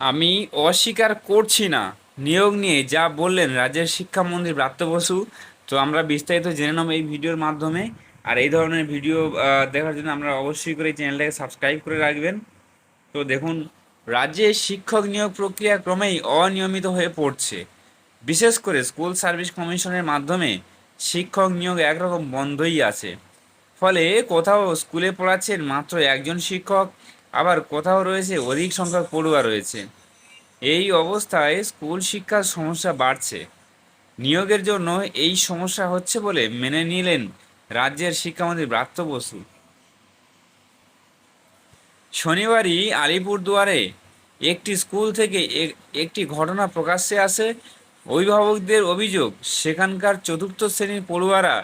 আমি অস্বীকার করছি না। নিয়োগ নিয়ে যা বললেন রাজ্যের শিক্ষামন্ত্রী ব্রাত্য বসু, তো আমরা বিস্তারিত জেনে নেব এই ভিডিওর মাধ্যমে। আর এই ধরনের ভিডিও দেখার জন্য আমরা অবশ্যই করে চ্যানেলটাকে সাবস্ক্রাইব করে রাখবেন। তো দেখুন, রাজ্যে শিক্ষক নিয়োগ প্রক্রিয়া ক্রমেই অনিয়মিত হয়ে পড়ছে। বিশেষ করে স্কুল সার্ভিস কমিশনের মাধ্যমে শিক্ষক নিয়োগ একরকম বন্ধই আছে। ফলে কোথাও স্কুলে পড়াচ্ছেন মাত্র একজন শিক্ষক আবার কোথাও রয়েছে অধিক সংখ্যক পড়ুয়া রয়েছে। এই অবস্থায় স্কুল শিক্ষার সমস্যা বাড়ছে। নিয়োগের জন্য এই সমস্যা হচ্ছে বলে মেনে নিলেন রাজ্যের শিক্ষামন্ত্রী ব্রাত্য বসু। শনিবারই আলিপুরদুয়ারে একটি স্কুল থেকে একটি ঘটনা প্রকাশ্যে আসে। অভিভাবকদের অভিযোগ, সেখানকার চতুর্থ শ্রেণির পড়ুয়ারা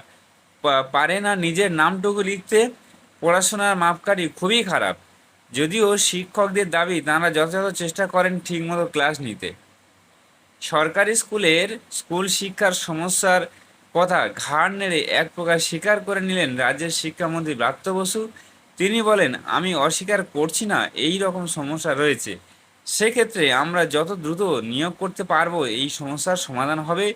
পারে না নিজের নামটুকু লিখতে। পড়াশোনার মাপকাঠি খুবই খারাপ। যদিও শিক্ষকদের দাবি তারা যথাযথ চেষ্টা করেন ঠিকমতো ক্লাস নিতে। সরকারি স্কুলের স্কুল শিক্ষার সমস্যার কথা ঘাড় নেড়ে এক প্রকার স্বীকার করে নিলেন রাজ্যের শিক্ষামন্ত্রী ব্রাত্য বসু। তিনি বলেন, আমি অস্বীকার করছি না, এই রকম সমস্যা রয়েছে। সেক্ষেত্রে আমরা যত দ্রুত নিয়োগ করতে পারব, এই সমস্যার সমাধান হবে।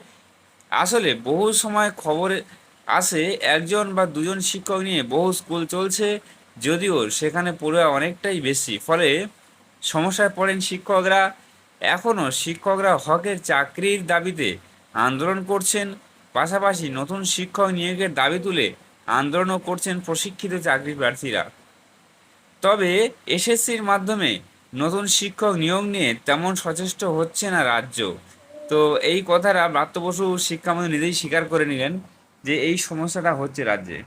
আসলে বহু সময় খবরে আসে, একজন বা দুজন শিক্ষক নিয়ে বহু স্কুল চলছে যদিও সেখানে পড়ুয়া অনেকটাই বেশি, ফলে সমস্যায় পড়েন শিক্ষকরা। এখনও শিক্ষকরা হকের চাকরির দাবিতে আন্দোলন করছেন, পাশাপাশি নতুন শিক্ষক নিয়োগের দাবি তুলে আন্দোলনও করছেন প্রশিক্ষিত চাকরি প্রার্থীরা। তবে এসএসসির মাধ্যমে নতুন শিক্ষক নিয়োগ নিয়ে তেমন সচেষ্ট হচ্ছে না রাজ্য। তো এই কথাটা ব্রাত্য বসু শিক্ষামন্ত্রী নিজেই স্বীকার করে নিলেন যে এই সমস্যাটা হচ্ছে রাজ্যে।